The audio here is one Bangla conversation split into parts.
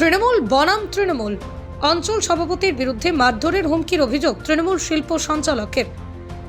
তৃণমূল, বনাম তৃণমূল। অঞ্চল সভাপতির বিরুদ্ধে মারধরের হুমকির অভিযোগ তৃণমূল শিল্প সঞ্চালকের।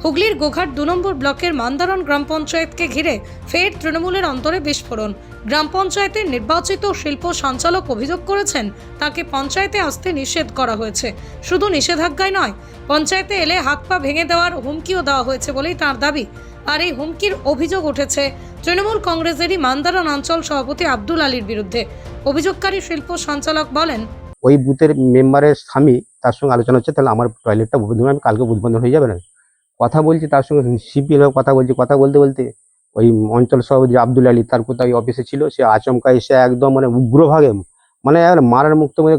হুগলির গোঘাট দু নম্বর ব্লকের মান্দারণ গ্রাম পঞ্চায়েতকে ঘিরে ফের তৃণমূলের অন্তরে বিস্ফোরণ। গ্রাম পঞ্চায়েতের নির্বাচিত শিল্প সঞ্চালক অভিযোগ করেছেন, তাকে পঞ্চায়েতে আসতে নিষেধ করা হয়েছে। শুধু নিষেধাজ্ঞায় নয়, পঞ্চায়েতে এলে হাত পা ভেঙে দেওয়ার হুমকিও দেওয়া হয়েছে বলেই তার দাবি। আর এই হুমকির অভিযোগ উঠেছে তৃণমূল কংগ্রেসেরই মান্দারণ অঞ্চল সভাপতি আব্দুল আলীর বিরুদ্ধে। অভিযোগকারী শিল্প সঞ্চালক বলেন, ওই বুথের মেম্বারের স্বামী তার সঙ্গে আলোচনা হচ্ছে, তাহলে আমার টয়লেটটা উদ্বোধন আমি কালকে উদ্বোধন হয়ে যাবে না। কথা বলছি তার সঙ্গে সিপিএল কথা বলছি, কথা বলতে বলতে ওই অঞ্চল সভাপতি আব্দুল আলী তার কোথাও অফিসে ছিল, সে আচমকা এসে একদম মানে উগ্রভাগে মানে মারার মুক্ত মানে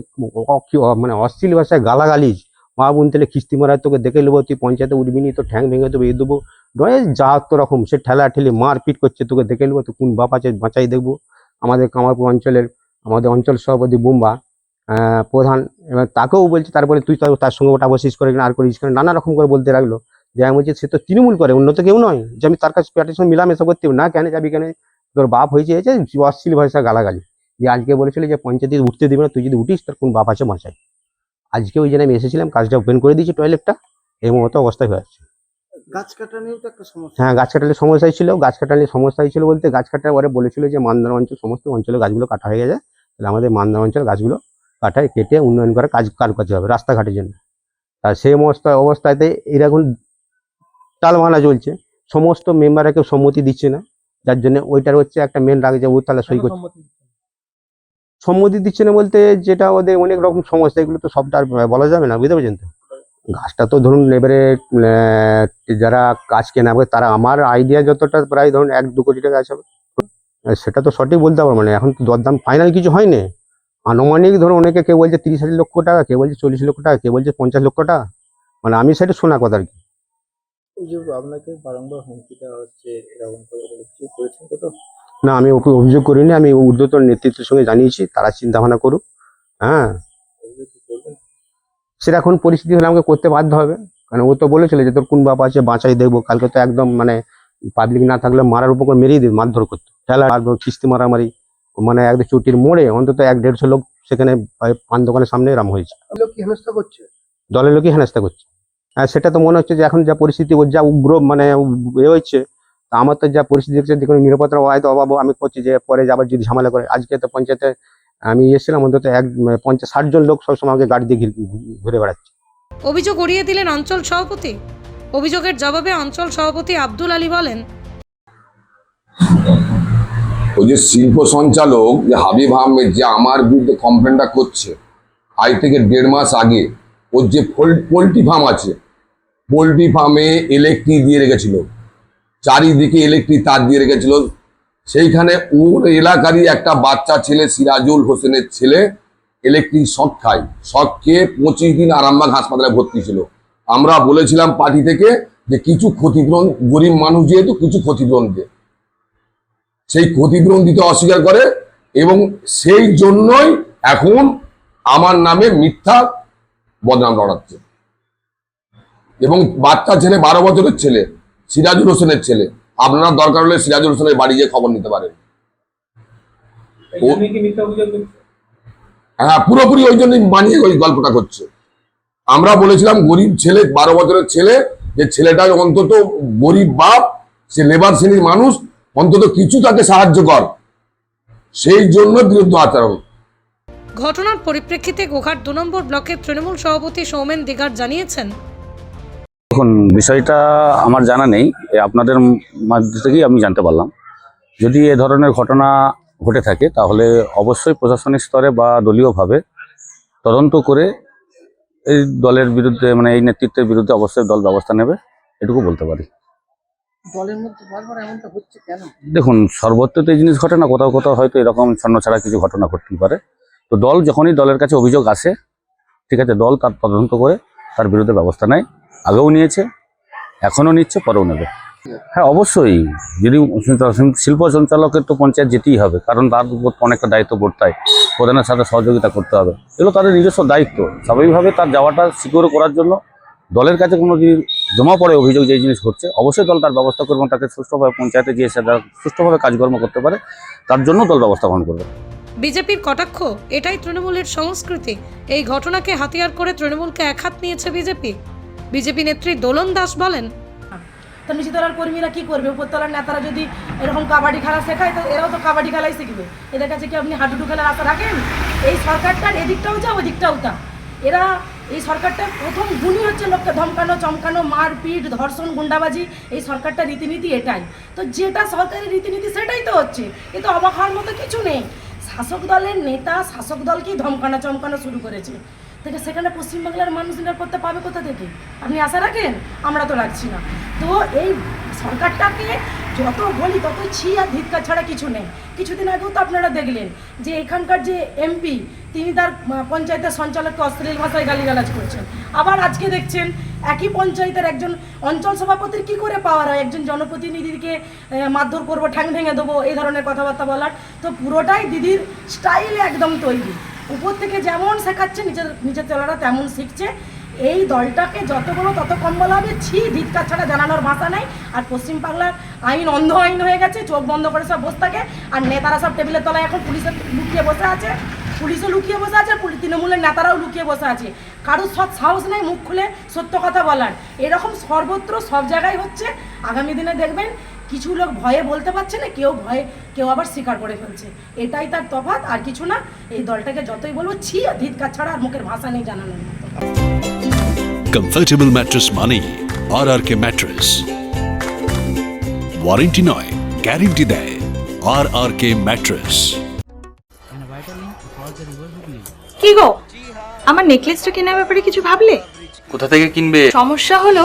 মানে অশ্লীল ভাষায় গালাগালিজ। মা বোন তাহলে কিস্তি মারায় তোকে দেখে নেব, তুই পঞ্চায়েতে উঠবি নি তো ঠ্যাং ভেঙে দেবো এ দেবো। নয়, যা তো রকম, সে ঠেলা ঠেলে মারপিট করছে, তোকে দেখে নেব, তুই কোন বাপ আছে বাঁচাই দেখব। আমাদের কামারপুর অঞ্চলের আমাদের অঞ্চল সভাপতি বুম্বা প্রধান এবার তাকেও বলছে তারপরে তুই তার সঙ্গে ওটা বসিস করে কিনা আর করিস কেন নানা রকম করে বলতে লাগল। যে আমি বলছি সে তো তৃণমূল করে অন্য তো কেউ নয়। যে আমি তার কাছে প্যাটের সঙ্গে মিলামেশা করতে। না কেন যাবি কেন? তোর বাপ হয়েছে হয়েছে অশ্লীল ভাষা গালাগালি। যে আজকে বলেছিল যে পঞ্চায়েতে উঠতে দিবে না তুই যদি উঠিস তোর কোন বাপ আছে বাঁচাই আজকে ওই জন্য আমি এসেছিলাম কাজটা ওপেন করে দিয়েছি টয়লেটটা এই অত অবস্থায় হয়ে আছে। গাছ কাটা নিয়েও তো একটা সমস্যা। হ্যাঁ গাছ কাটালে সমস্যাই ছিল। গাছ কাটালে সমস্যাই ছিল বলতে গাছ কাটার পরে বলেছিল যে মান্দার অঞ্চল সমস্ত অঞ্চলে গাছগুলো কাটা হয়ে গেছে। তাহলে আমাদের মান্দার অঞ্চল গাছগুলো কাটায় কেটে উন্নয়ন করে কাজ কাজ করতে হবে রাস্তাঘাটের জন্য। আর সেই অবস্থা অবস্থাতে এরকম টালমানা চলছে সমস্ত মেম্বাররা কেউ সম্মতি দিচ্ছে না। যার জন্য ওইটার হচ্ছে একটা মেন রাগ যে ও তাহলে সই করছে। সম্মতি দিচ্ছে না? বলতে যেটা ওদের অনেক রকম সমস্যা এগুলো তো সবটা আর বলা যাবে না বুঝতে পারছেন তো? গাছটা তো ধরুন এবারে যারা গাছ কেনাবে তারা আমার আইডিয়া যতটা প্রায় ধরুন এক দু কোটি টাকা আছে। সেটা তো সঠিক বলতে পারব মানে এখন তো দরদাম ফাইনাল কিছু হয়নি? আনুমানিক ধরো অনেকে কেউ বলছে তিরিশ হাজার লক্ষ টাকা কেউ বলছে চল্লিশ লক্ষ টাকা কেউ বলছে পঞ্চাশ লক্ষ টাকা। মানে আমি সেটা শোনা কথা আর কি। যে আপনাকে বারংবার হুমকি দেওয়া হচ্ছে এরকম করে করেছেন তো? না আমি ওকে অভিযোগ করিনি আমি ঊর্ধ্বতন নেতৃত্বের সঙ্গে জানিয়েছি তারা চিন্তা ভাবনা করুক। হ্যাঁ। করবেন? সেরকম পরিস্থিতি হলে আমাকে করতে বাধ্য হবে। কারণ ও তো বলেছিল যে তোর কোন বাপ আছে বাঁচাই দেখব। কালকে তো একদম মানে পাবলিক না থাকলে মারার উপর মেরেই দিবে মারধর করতো। খেলা আর কিস্তি মারামারি মানে একদম চুটির মোড়ে অন্তত এক দেড়শো লোক সেখানে পান দোকানের সামনে এরাম হয়েছে। লোক কি হেনস্থা করছে? দলের লোকই হেনস্থা করছে। আর সেটা তো মনে হচ্ছে যে এখন যা পরিস্থিতি ওর যা উগ্র মানে এ হচ্ছে তা আমার তো যা পরিস্থিতি দেখছে যে কোনো নিরাপত্তার হয়তো অভাব আমি করছি যে পরে আবার যদি ঝামেলা করে। আজকে তো পঞ্চায়েতে আমি এসেছিলাম অন্তত এক মানে পঞ্চাশ ষাট জন লোক সবসময় আমাকে গাড়ি দিয়ে ঘুরে বেড়াচ্ছে। অভিযোগ উড়িয়ে দিলেন অঞ্চল সভাপতি? অভিযোগের জবাবে অঞ্চল সভাপতি আব্দুল আলী বলেন, ওই যে শিল্প সঞ্চালক যে হাবিব আহমেদ যে আমার বিরুদ্ধে কমপ্লেনটা করছে, আজ থেকে দেড় মাস আগে, ওর যে পোলট্রি ফার্ম আছে, পোলট্রি ফার্মে ইলেকট্রিক দিয়ে রেখেছিল, চারিদিকে ইলেকট্রিক তার দিয়ে রেখেছিল, সেইখানে ওর এলাকারই একটা বাচ্চা ছেলে, সিরাজুল হোসেনের ছেলে ইলেকট্রিক শক খায়, শক খেয়ে পঁচিশ দিন আরামবাগ হাসপাতালে ভর্তি ছিল। আমরা বলেছিলাম পার্টি থেকে যে কিছু ক্ষতিপূরণ গরিব মানুষ যেহেতু কিছু ক্ষতিপূরণ দিয়ে। সেই ক্ষতিপূরণ দিতে অস্বীকার করে এবং সেই জন্যই এখন আমার নামে মিথ্যা বদনাম লড়াচ্ছে এবং বাচ্চা ছেলে বারো বছরের ছেলে সিরাজুল হোসেনের ছেলে আপনারা দরকার হলে সিরাজুল হোসেনের বাড়ি গিয়ে খবর নিতে পারেন। হ্যাঁ পুরোপুরি ওই জন্যই বানিয়ে ওই গল্পটা করছে। আমরা বলেছিলাম গরিব ছেলে বারো বছরের ছেলে যে ছেলেটা অন্তত গরিব বাপ সে লেবার শ্রেণির মানুষ অন্তত কিছু তাকে সাহায্য কর। সেই জন্য বিরুদ্ধ আচরণ। ঘটনার পরিপ্রেক্ষিতে গোঘাট দু নম্বর ব্লকের তৃণমূল সভাপতি সৌমেন দিগার জানিয়েছেন। দেখুন বিষয়টা আমার জানা নেই। আপনাদের মাধ্যম থেকেই আমি জানতে পারলাম। যদি এ ধরনের ঘটনা ঘটে থাকে তাহলে অবশ্যই প্রশাসনিক স্তরে বা দলীয়ভাবে তদন্ত করে এই দলের বিরুদ্ধে মানে এই নেতৃত্বের বিরুদ্ধে অবশ্যই দল ব্যবস্থা নেবে এটুকু বলতে পারি। দলের মধ্যে বারবার এমনটা হচ্ছে কেন? দেখুন সর্বত্র তো এই জিনিস ঘটে না কোথাও কোথাও হয়তো এরকম ছন্ন ছাড়া কিছু ঘটনা ঘটতেই পারে। তো দল যখনই দলের কাছে অভিযোগ আসে ঠিক আছে দল তার তদন্ত করে তার বিরুদ্ধে ব্যবস্থা নেয় আগেও নিয়েছে এখনও নিচ্ছে পরেও নেবে। হ্যাঁ অবশ্যই যদি শিল্প সঞ্চালকের তো পঞ্চায়েত যেতেই হবে কারণ তার উপর অনেকটা দায়িত্ব পড়তে প্রধানের সাথে সহযোগিতা করতে হবে। এগুলো তাদের নিজস্ব দায়িত্ব। স্বাভাবিকভাবে তার যাওয়াটা সিকিউর করার জন্য দলের কাছে কোনো যদি জমা পড়ে অভিযোগ যে জিনিস ঘটছে, অবশ্যই দল তার ব্যবস্থা করবে তাকে সুষ্ঠুভাবে পঞ্চায়েতে গিয়ে সে সুষ্ঠুভাবে কাজকর্ম করতে পারে। তার জন্য দল ব্যবস্থা গ্রহণ করবে। বিজেপির কটাক্ষ? এটাই তৃণমূলের সংস্কৃতি। এই ঘটনাকে হাতিয়ার করে তৃণমূলকে একহাত নিয়েছে বিজেপি। বিজেপি নেত্রী দোলন দাস বলেন তো নিচুতলার কর্মীরা কি করবে? উপরতলার নেতারা যদি এরকম কাবাডি খেলা শেখায়, তো এরাও তো কাবাডি খেলাই শিখবে এদের কাছে কি আপনি হাডুডু খেলার আশা রাখেন? এই সরকারটার এদিকটাও যা ওদিকটাও তা এরা এই সরকারটার প্রথম গুণই হচ্ছে লোককে ধমকানো, চমকানো, মারপিট, ধর্ষণ, গুন্ডাবাজি। এই সরকারটা রীতিনীতি এটাই। তো যেটা সরকারের রীতিনীতি, সেটাই তো হচ্ছে। এ তো অবাক হওয়ার মতো কিছু নেই। শাসক দলের নেতা, শাসক দলকেই ধমকানো, চমকানো শুরু করেছে। থেকে সেখানে পশ্চিমবাংলার মানুষ নিরাপত্তা পাবে কোথা থেকে? আপনি আশা রাখেন? আমরা তো রাখছি না। তো এই সরকারটাকে যত বলি তত ছি আর ধিৎকার ছাড়া কিছু নেই। কিছুদিন আগেও তো আপনারা দেখলেন যে এখানকার যে এমপি, তিনি তার পঞ্চায়েতের সঞ্চালককে অশ্লীল ভাষায় গালিগালাজ করছেন। আবার আজকে দেখছেন একই পঞ্চায়েতের একজন অঞ্চল সভাপতির কি করে পাওয়ার হয়? একজন জনপ্রতিনিধিকে মারধর করব, ঠ্যাং ভেঙে দেবো, এই ধরনের কথাবার্তা বলার। তো পুরোটাই দিদির স্টাইলে একদম তৈরি। উপর থেকে যেমন শেখাচ্ছে নিচের নিচের তলারা তেমন শিখছে। এই দলটাকে যত তত কম বলা হবে। ছি ধিৎকার ছাড়া জানানোর ভাষা নাই। আর পশ্চিমবাংলার আইন অন্ধ আইন হয়ে গেছে, চোখ বন্ধ করে সব বসে থাকে। আর নেতারা সব টেবিলের তলায় এখন পুলিশের লুকিয়ে বসে আছে। পুলিশও লুকিয়ে বসে আছে তৃণমূলের নেতারাও লুকিয়ে বসে আছে। কারোর সৎ সাহস নেই মুখ খুলে সত্য কথা বলার। এরকম সর্বত্র সব জায়গায় হচ্ছে। আগামী দিনে দেখবেন কিছু লোক ভয়ে বলতে পারছে না কেউ ভয়ে কেউ আবার স্বীকার করে ফেলছে। এটাই তার তফাৎ আর কিছু না এই দলটাকে যতই বলব ছি আর ধিৎকার ছাড়া আর মুখের ভাষা নেই জানানোর মতো। কমফর্টেবল ম্যাট্রেস মানেই R R K mattress warranty নয় গ্যারেন্টি দেয় আর আর কে ম্যাট্রেস কি গো? আমার নেকলেসটা কেনার ব্যাপারে কিছু ভাবলে? কোথা থেকে কিনবে? সমস্যা হলো